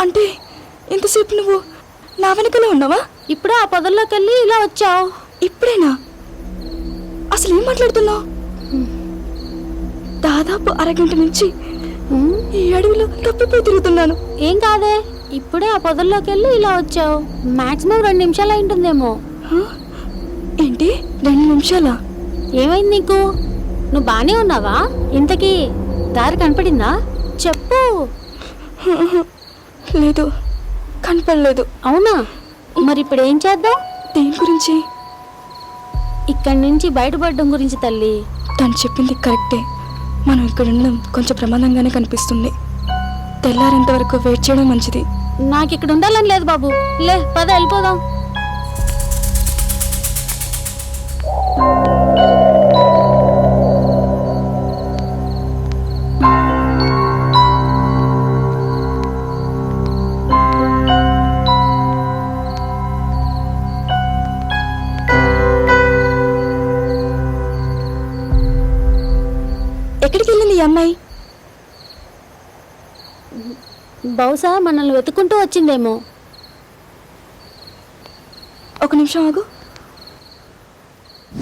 అంటే ఇంతసేపు నువ్వు నా వెనకలే ఉన్నావా? ఇప్పుడే ఆ పొదల్లోకి వెళ్ళి ఇలా వచ్చావు. ఇప్పుడేనా? అసలు ఏం మాట్లాడుతున్నావు? దాదాపు అరగంట నుంచి ఈ అడవిలో తప్పిపోయి తిరుగుతున్నాను. ఏం కాదే ఇప్పుడే ఆ పొదల్లోకి వెళ్ళి ఇలా వచ్చావు. మాక్సిమం రెండు నిమిషాలు అయి ఉంటుందేమో? ఏంటి? రెండు నిమిషాలా? ఏమైంది నీకు? నువ్వు బానే ఉన్నావా? ఇంతకీ దారి కనపడిందా? చెప్పు. లేదు. కనపడలేదు. అవునా? మరి ఇప్పుడు ఏం చేద్దాం? దేని గురించి? ఇక్కడి నుంచి బయటపడడం గురించి తల్లి. తను చెప్పింది కరెక్టే. మనం ఇక్కడ ఉండడం కొంచెం ప్రమాదంగానే కనిపిస్తుంది. తెల్లారేంత వరకు వెయిట్ చేయడం మంచిది. నాకు ఇక్కడ ఉండాలని లేదు బాబు. లే పద వెళ్ళిపోదాం. ఎక్కడికి వెళ్ళింది ఈ అమ్మాయి? బహుశా మనల్ని వెతుకుంటూ వచ్చిందేమో. ఒక నిమిషం ఆగు.